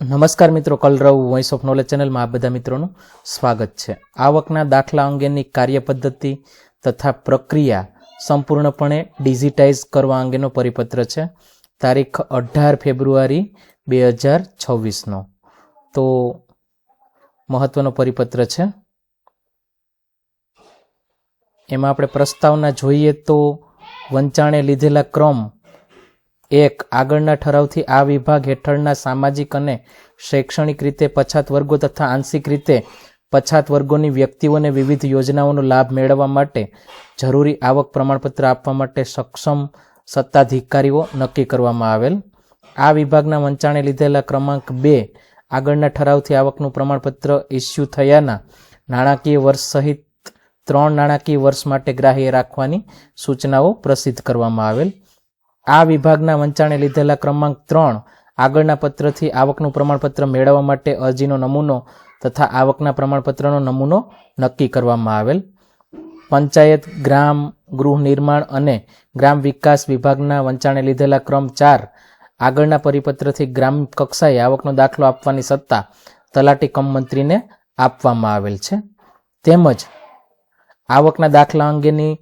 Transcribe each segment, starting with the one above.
નમસ્કાર મિત્રો, કલરવ voice of knowledge ચેનલમાં આ બધા મિત્રોનું સ્વાગત છે. આવકના દાખલા અંગેની કાર્ય પદ્ધતિ તથા પ્રક્રિયા સંપૂર્ણપણે ડિજિટાઇઝ કરવા અંગેનો પરિપત્ર છે. તારીખ અઢાર ફેબ્રુઆરી બે હજાર છવ્વીસનો. તો મહત્વનો પરિપત્ર છે. એમાં આપણે પ્રસ્તાવના જોઈએ તો વંચાણે લીધેલા ક્રમ એક, આગળના ઠરાવથી આ વિભાગ હેઠળના સામાજિક અને શૈક્ષણિક રીતે પછાત વર્ગો તથા આંશિક રીતે પછાત વર્ગોની વ્યક્તિઓને વિવિધ યોજનાઓનો લાભ મેળવવા માટે જરૂરી આવક પ્રમાણપત્ર આપવા માટે સક્ષમ સત્તાધિકારીઓ નક્કી કરવામાં આવેલ. આ વિભાગના વંચાણે લીધેલા ક્રમાંક બે, આગળના ઠરાવથી આવકનું પ્રમાણપત્ર ઇસ્યુ થયાના નાણાકીય વર્ષ સહિત ત્રણ નાણાકીય વર્ષ માટે ગ્રાહ્ય રાખવાની સૂચનાઓ પ્રસિદ્ધ કરવામાં આવેલ. આ વિભાગના વંચાણે લીધેલા ક્રમાંક ત્રણ આગળના પત્રથી આવકનું પ્રમાણપત્ર મેળવવા માટે અરજીનો નમૂનો તથા આવકના પ્રમાણપત્રનો નમૂનો નક્કી કરવામાં આવેલ. પંચાયત, ગ્રામ, ગૃહ નિર્માણ અને ગ્રામ વિકાસ વિભાગના વંચાણે લીધેલા ક્રમ ચાર આગળના પરિપત્રથી ગ્રામ કક્ષાએ આવકનો દાખલો આપવાની સત્તા તલાટી કમ મંત્રીને આપવામાં આવેલ છે. તેમજ આવકના દાખલા અંગેની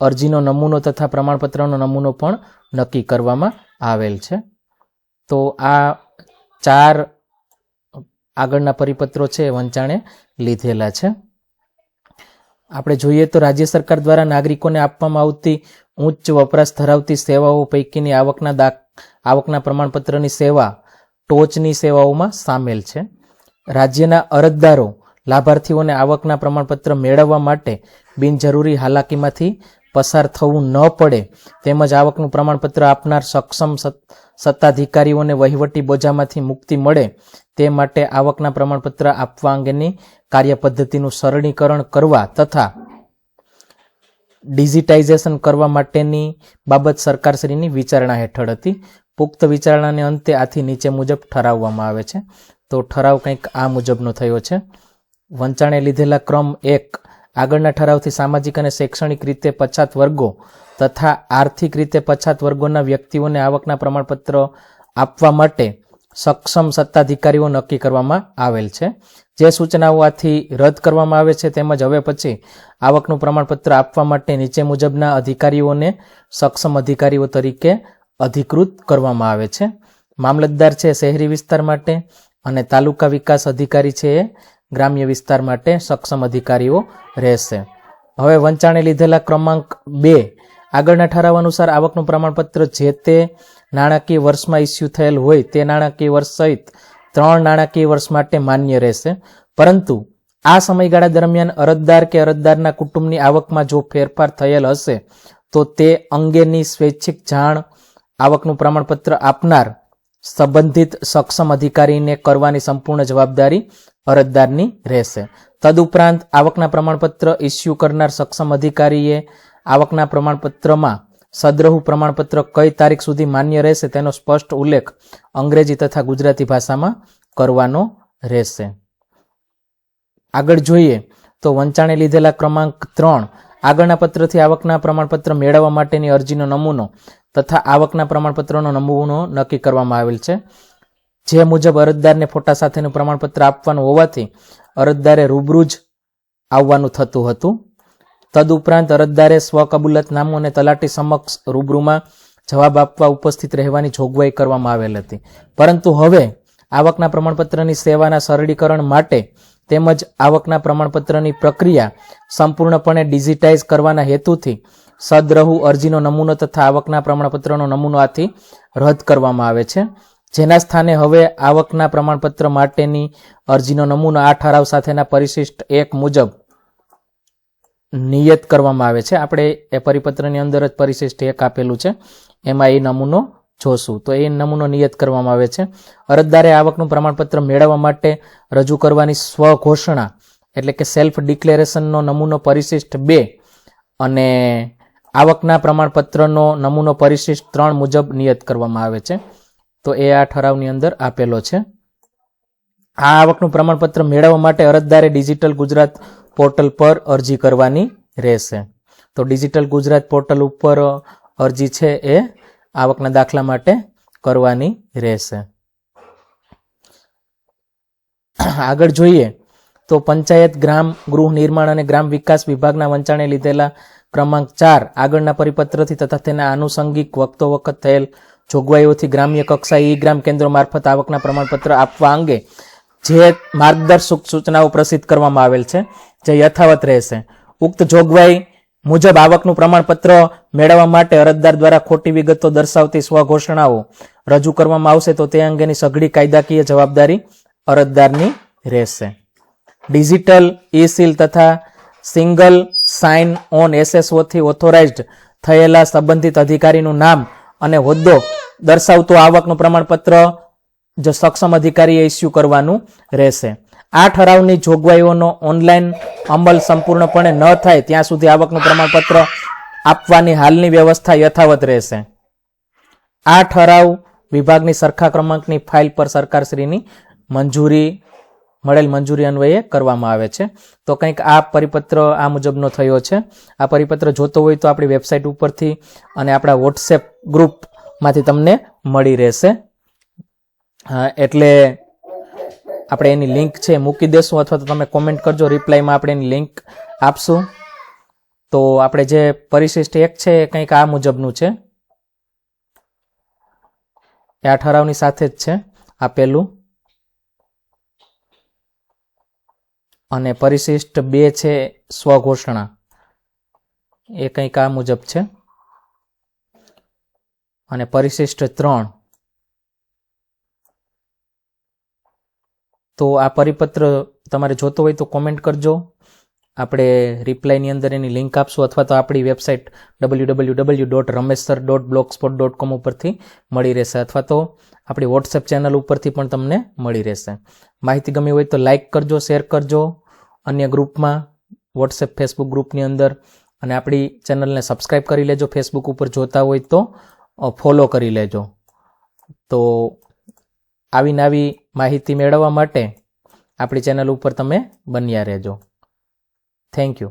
અરજીનો નમૂનો તથા પ્રમાણપત્રનો નમૂનો પણ નક્કી કરવામાં આવેલ છે. તો આ ચાર આગળના પરિપત્રો છે વંચાણે લીધેલા છે. આપણે જોઈએ તો રાજ્ય સરકાર દ્વારા નાગરિકોને આપવામાં આવતી ઉચ્ચ વપરાશ ધરાવતી સેવાઓ પૈકીની આવકના દા, આવકના પ્રમાણપત્રની સેવા ટોચની સેવાઓમાં સામેલ છે. રાજ્યના અરજદારો લાભાર્થીઓને આવકના પ્રમાણપત્ર મેળવવા માટે બિનજરૂરી હાલાકીમાંથી પસાર થવું ન પડે. તેમજ આવકનું પ્રમાણપત્ર આપનાર સક્ષમ સત્તાધિકારીઓને વહીવટી બોજામાંથી મુક્તિ મળે. તે માટે આવકના પ્રમાણપત્ર આપવા અંગેની કાર્યપદ્ધતિનું સરળીકરણ કરવા તથા ડિજિટાઇઝેશન કરવા માટેની બાબત સરકારશ્રીની વિચારણા હેઠળ હતી. પુખ્ત વિચારણાને અંતે આથી નીચે મુજબ ઠરાવવામાં આવે છે. તો ઠરાવ કંઈક આ મુજબનો થયો છે. વંચાણે લીધેલા ક્રમ એક આગળના ઠરાવથી સામાજિક અને શૈક્ષણિક રીતે પછાત વર્ગો તથા આર્થિક રીતે પછાત વર્ગોના વ્યક્તિઓને આવકના પ્રમાણપત્ર આપવા માટે સક્ષમ સત્તાધિકારીઓ નક્કી કરવામાં આવેલ છે. જે સૂચનાઓ આથી રદ કરવામાં આવે છે તેમજ હવે પછી આવકનું પ્રમાણપત્ર આપવા માટે નીચે મુજબના અધિકારીઓને સક્ષમ અધિકારીઓ તરીકે અધિકૃત કરવામાં આવે છે. મામલતદાર છે શહેરી વિસ્તાર માટે અને તાલુકા વિકાસ અધિકારી છે એ ગ્રામ્ય વિસ્તાર માટે સક્ષમ અધિકારીઓ રહેશે. હવે વંચાણે લીધેલા ક્રમાંક બે. આગળના ઠરાવ અનુસાર આવકનું પ્રમાણપત્ર જે તે નાણાકીય વર્ષમાં ઇસ્યુ થયેલ હોય તે નાણાકીય વર્ષ સહિત ત્રણ નાણાકીય વર્ષ માટે માન્ય રહેશે. પરંતુ આ સમયગાળા દરમિયાન અરજદાર કે અરજદારના કુટુંબની આવકમાં જો ફેરફાર થયેલ હશે, તો તે અંગેની સ્વૈચ્છિક જાણ આવકનું પ્રમાણપત્ર આપનાર સંબંધિત સક્ષમ અધિકારીને કરવાની સંપૂર્ણ જવાબદારી અરજદારની રહેશે. તદુપરાંત આવકના પ્રમાણપત્ર ઇસ્યુ કરનાર સક્ષમ અધિકારીએ આવકના પ્રમાણપત્રમાં સદ્રહુ પ્રમાણપત્ર કઈ તારીખ સુધી માન્ય રહેશે તેનો સ્પષ્ટ ઉલ્લેખ અંગ્રેજી તથા ગુજરાતી ભાષામાં કરવાનો રહેશે. આગળ જોઈએ તો વંચાણે લીધેલા ક્રમાંક ત્રણ. આગળના પત્રથી આવકના પ્રમાણપત્ર મેળવવા માટેની અરજીનો નમૂનો તથા આવકના પ્રમાણપત્રનો નમૂનો નક્કી કરવામાં આવેલ છે. જે મુજબ અરજદારને ફોટા સાથેનું પ્રમાણપત્ર આપવાનું હોવાથી અરજદારે રૂબરૂ જ આવવાનું થતું હતું. તદુપરાંત અરજદારે સ્વકબૂલતનામું અને તલાટી સમક્ષ રૂબરૂમાં જવાબ આપવા ઉપસ્થિત રહેવાની જોગવાઈ કરવામાં આવેલ હતી. પરંતુ હવે આવકના પ્રમાણપત્રની સેવાના સરળીકરણ માટે તેમજ આવકના પ્રમાણપત્રની પ્રક્રિયા સંપૂર્ણપણે ડિજિટાઇઝ કરવાના હેતુથી સદ્રહુ અરજીનો નમૂનો તથા આવકના પ્રમાણપત્રનો નમૂનો આથી રદ કરવામાં આવે છે. જેના સ્થાને હવે આવકના પ્રમાણપત્ર માટેની અરજીનો નમૂનો આ ઠરાવ સાથેના પરિશિષ્ટ એક મુજબ નિયત કરવામાં આવે છે. આપણે એ પરિપત્રની અંદર જ પરિશિષ્ટ એક આપેલું છે. એમાં એ નમૂનો જોશું. તો એ નમૂનો નિયત કરવામાં આવે છે. અરજદારે આવકનું પ્રમાણપત્ર મેળવવા માટે રજૂ કરવાની સ્વઘોષણા, એટલે કે સેલ્ફ ડિક્લેરેશનનો નમૂનો પરિશિષ્ટ બે અને આવકના પ્રમાણપત્રનો નમૂનો પરિશિષ્ટ ત્રણ મુજબ નિયત કરવામાં આવે છે. તો એ આ ઠરાવની અંદર આપેલો છે. આ આવકનું પ્રમાણપત્ર મેળવવા માટે અરજદારે ડિજિટલ ગુજરાત પોર્ટલ પર અરજી કરવાની રહેશે. તો ડિજિટલ ગુજરાત પોર્ટલ ઉપર અરજી છે એ આવકના દાખલા માટે કરવાની રહેશે. આગળ જોઈએ તો પંચાયત ગ્રામ ગૃહ નિર્માણ અને ગ્રામ વિકાસ વિભાગના વંચાણે લીધેલા ક્રમાંક ચાર આગળના પરિપત્રથી તથા તેના આનુષંગિક વખતો વખત થયેલ જોગવાઈઓથી ગ્રામ્ય કક્ષાએ ઈ ગ્રામ કેન્દ્રો મારફત આવકના પ્રમાણપત્ર આપવા અંગે જે માર્ગદર્શક સૂચનાઓ પ્રસિદ્ધ કરવામાં આવેલ છે, જે યથાવત રહેશે. ઉક્ત જોગવાઈ મુજબ આવકનું પ્રમાણપત્ર મેળવવા માટે અરજદાર દ્વારા ખોટી વિગતો દર્શાવતી સ્વઘોષણાઓ રજૂ કરવામાં આવશે તો તે અંગેની સઘળી કાયદાકીય જવાબદારી અરજદારની રહેશે. ડિજિટલ ઈ સીલ તથા સિંગલ સાઇન ઓન એસએસઓથી ઓથોરાઇઝડ થયેલા સંબંધિત અધિકારીનું નામ અને હોદ્દો દર્શાવતું આવકનું પ્રમાણપત્ર જો સક્ષમ અધિકારીએ ઇસ્યુ કરવાનું રહેશે. આ ઠરાવની જોગવાઈઓનો ઓનલાઈન અમલ સંપૂર્ણપણે ન થાય ત્યાં સુધી આવકનું પ્રમાણપત્ર આપવાની હાલની વ્યવસ્થા યથાવત રહેશે. આ ઠરાવ વિભાગની સરખા ક્રમાંકની ફાઇલ પર સરકારશ્રીની મંજૂરી મળેલ મંજૂરી અન્વયે કરવામાં આવે છે. તો કંઈક આ પરિપત્ર આ મુજબનો થયો છે. આ પરિપત્ર જોતો હોય તો આપણી વેબસાઇટ ઉપરથી અને આપણા વોટ્સએપ ગ્રુપમાંથી તમને મળી રહેશે. એટલે આપણે એની લિંક છે મૂકી દેશું અથવા તો તમે કોમેન્ટ કરજો. રિપ્લાયમાં આપણે એની લિંક આપશું. તો આપણે જે પરિશિષ્ટ એક છે એ કંઈક આ મુજબનું છે. એ આ ઠરાવની સાથે જ છે. આપેલું. અને પરિશિષ્ટ બે છે સ્વઘોષણા. એ કંઈક આ મુજબ છે. અને પરિશિષ્ટ ત્રણ. તો આ પરિપત્ર તમારે જોતો હોય તો કોમેન્ટ કરજો. આપણે રિપ્લાયની અંદર એની લિંક આપશું અથવા તો આપણી website W W W dot Ramesh sir dot blog spot dot com ઉપરથી મળી રહેશે અથવા તો આપણી વોટ્સએપ ચેનલ ઉપરથી પણ તમને મળી રહેશે. માહિતી ગમી હોય તો લાઇક કરજો શેર કરજો. અન્ય ગ્રુપમાં વોટ્સએપ ફેસબુક ગ્રુપની અંદર. અને આપણી ચેનલને સબસ્ક્રાઈબ કરી લેજો ફેસબુક ઉપર જોતા હોય તો ફોલો કરી લેજો. તો આવી નવી માહિતી મેળવવા માટે આપણી ચેનલ ઉપર તમે બન્યા રહેજો. Thank you